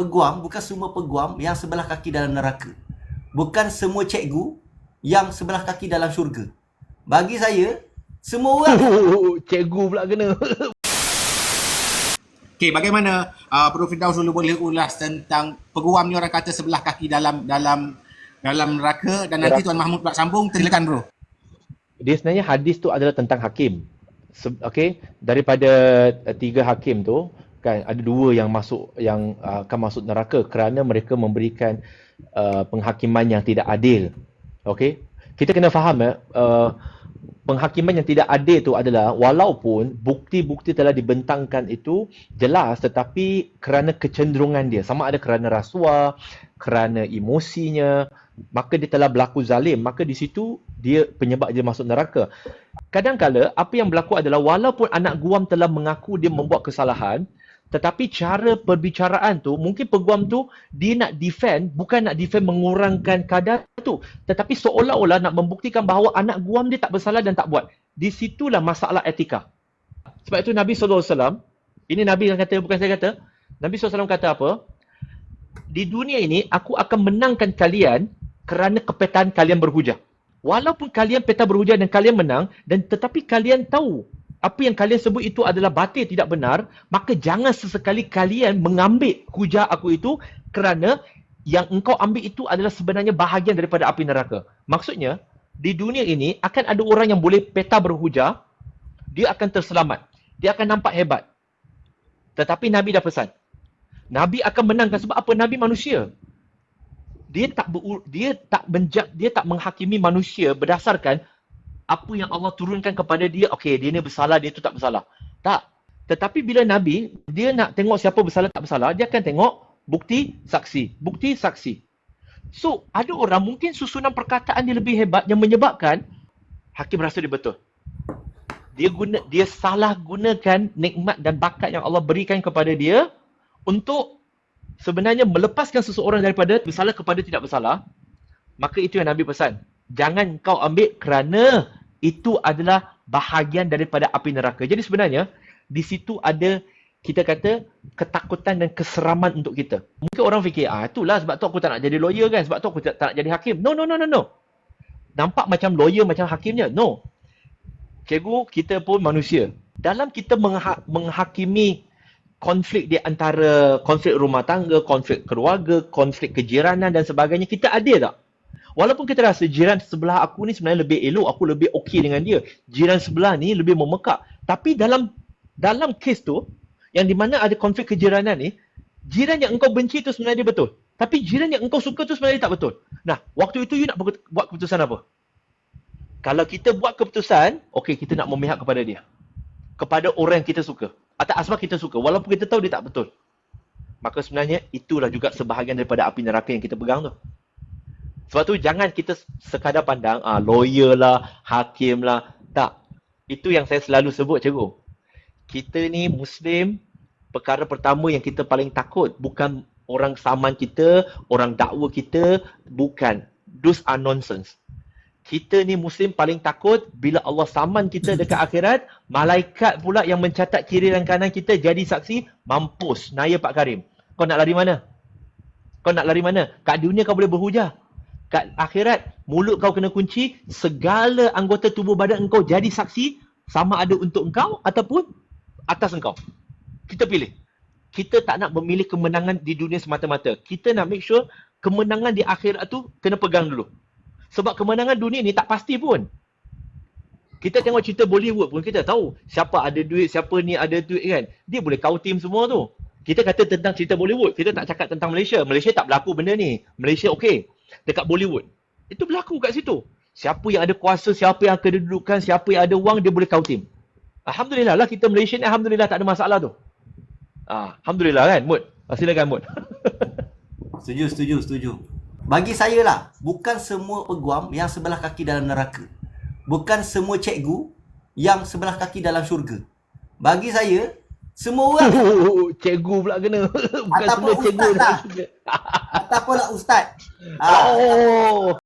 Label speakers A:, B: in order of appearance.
A: peguam, bukan semua peguam yang sebelah kaki dalam neraka. Bukan semua cikgu yang sebelah kaki dalam syurga. Bagi saya, semua orang
B: Oh, cikgu pula kena.
C: Okey, bagaimana uh, Prof Firdaus dulu boleh ulas tentang peguam ni orang kata sebelah kaki dalam dalam dalam neraka dan nanti Tuan Mahmud pula sambung. Silakan bro.
B: Dia sebenarnya hadis tu adalah tentang hakim. Se- Okey, daripada uh, tiga hakim tu kan ada dua yang masuk yang uh, akan masuk neraka kerana mereka memberikan uh, penghakiman yang tidak adil. Okey. Kita kena faham ya, uh, penghakiman yang tidak adil tu adalah walaupun bukti-bukti telah dibentangkan itu jelas tetapi kerana kecenderungan dia sama ada kerana rasuah, kerana emosinya, maka dia telah berlaku zalim, maka di situ dia penyebab dia masuk neraka. Kadang-kala apa yang berlaku adalah walaupun anak guam telah mengaku dia membuat kesalahan, tetapi cara perbicaraan tu mungkin peguam tu dia nak defend bukan nak defend mengurangkan kadar tu tetapi seolah-olah nak membuktikan bahawa anak guam dia tak bersalah dan tak buat. Di situlah masalah etika. Sebab itu Nabi SAW, ini Nabi yang kata bukan saya kata, Nabi SAW kata apa? Di dunia ini aku akan menangkan kalian kerana kepetaan kalian berhujah. Walaupun kalian peta berhujah dan kalian menang dan tetapi kalian tahu apa yang kalian sebut itu adalah batil tidak benar, maka jangan sesekali kalian mengambil hujah aku itu kerana yang engkau ambil itu adalah sebenarnya bahagian daripada api neraka. Maksudnya, di dunia ini akan ada orang yang boleh peta berhujah, dia akan terselamat. Dia akan nampak hebat. Tetapi Nabi dah pesan. Nabi akan menangkan sebab apa? Nabi manusia. Dia tak ber, dia tak menjak, dia tak menghakimi manusia berdasarkan apa yang Allah turunkan kepada dia, okey dia ni bersalah, dia tu tak bersalah. Tak. Tetapi bila Nabi, dia nak tengok siapa bersalah tak bersalah, dia akan tengok bukti saksi. Bukti saksi. So, ada orang mungkin susunan perkataan dia lebih hebat yang menyebabkan hakim rasa dia betul. Dia guna dia salah gunakan nikmat dan bakat yang Allah berikan kepada dia untuk sebenarnya melepaskan seseorang daripada bersalah kepada tidak bersalah. Maka itu yang Nabi pesan. Jangan kau ambil kerana itu adalah bahagian daripada api neraka. Jadi sebenarnya di situ ada kita kata ketakutan dan keseraman untuk kita. Mungkin orang fikir, ah itulah sebab tu aku tak nak jadi lawyer kan, sebab tu aku tak, tak nak jadi hakim. No, no, no, no, no. Nampak macam lawyer macam hakimnya? No. Cikgu, kita pun manusia. Dalam kita mengha- menghakimi konflik di antara konflik rumah tangga, konflik keluarga, konflik kejiranan dan sebagainya, kita adil tak? Walaupun kita rasa jiran sebelah aku ni sebenarnya lebih elok, aku lebih okey dengan dia. Jiran sebelah ni lebih memekak. Tapi dalam dalam kes tu, yang di mana ada konflik kejiranan ni, jiran yang engkau benci tu sebenarnya dia betul. Tapi jiran yang engkau suka tu sebenarnya tak betul. Nah, waktu itu you nak buat keputusan apa? Kalau kita buat keputusan, okey kita nak memihak kepada dia. Kepada orang yang kita suka. Atas asbab kita suka. Walaupun kita tahu dia tak betul. Maka sebenarnya itulah juga sebahagian daripada api neraka yang kita pegang tu. Sebab tu jangan kita sekadar pandang ah, lawyer lah, hakim lah. Tak. Itu yang saya selalu sebut cikgu kita ni Muslim, perkara pertama yang kita paling takut bukan orang saman kita, orang dakwa kita, bukan. Those are nonsense. Kita ni Muslim paling takut bila Allah saman kita dekat akhirat, malaikat pula yang mencatat kiri dan kanan kita jadi saksi, mampus. Naya Pak Karim. Kau nak lari mana? Kau nak lari mana? Kat dunia kau boleh berhujah. Kat akhirat, mulut kau kena kunci, segala anggota tubuh badan engkau jadi saksi, sama ada untuk engkau ataupun atas engkau. Kita pilih. Kita tak nak memilih kemenangan di dunia semata-mata. Kita nak make sure kemenangan di akhirat tu kena pegang dulu. Sebab kemenangan dunia ni tak pasti pun. Kita tengok cerita Bollywood pun kita tahu siapa ada duit, siapa ni ada duit kan. Dia boleh kau tim semua tu. Kita kata tentang cerita Bollywood, kita tak cakap tentang Malaysia. Malaysia tak berlaku benda ni. Malaysia okey. Dekat Bollywood. Itu berlaku kat situ. Siapa yang ada kuasa, siapa yang kedudukan, siapa yang ada wang, dia boleh kau tim. Alhamdulillah lah kita Malaysia ni Alhamdulillah tak ada masalah tu. Ah, Alhamdulillah kan Mud? Ah, silakan Mud.
A: Setuju, setuju, setuju. Bagi saya lah, bukan semua peguam yang sebelah kaki dalam neraka. Bukan semua cikgu yang sebelah kaki dalam syurga. Bagi saya, semua orang
B: cikgu pula kena. Bukan
A: Ataupun
B: semua cikgu
A: ustaz lah. ataupun lah ustaz. Ah,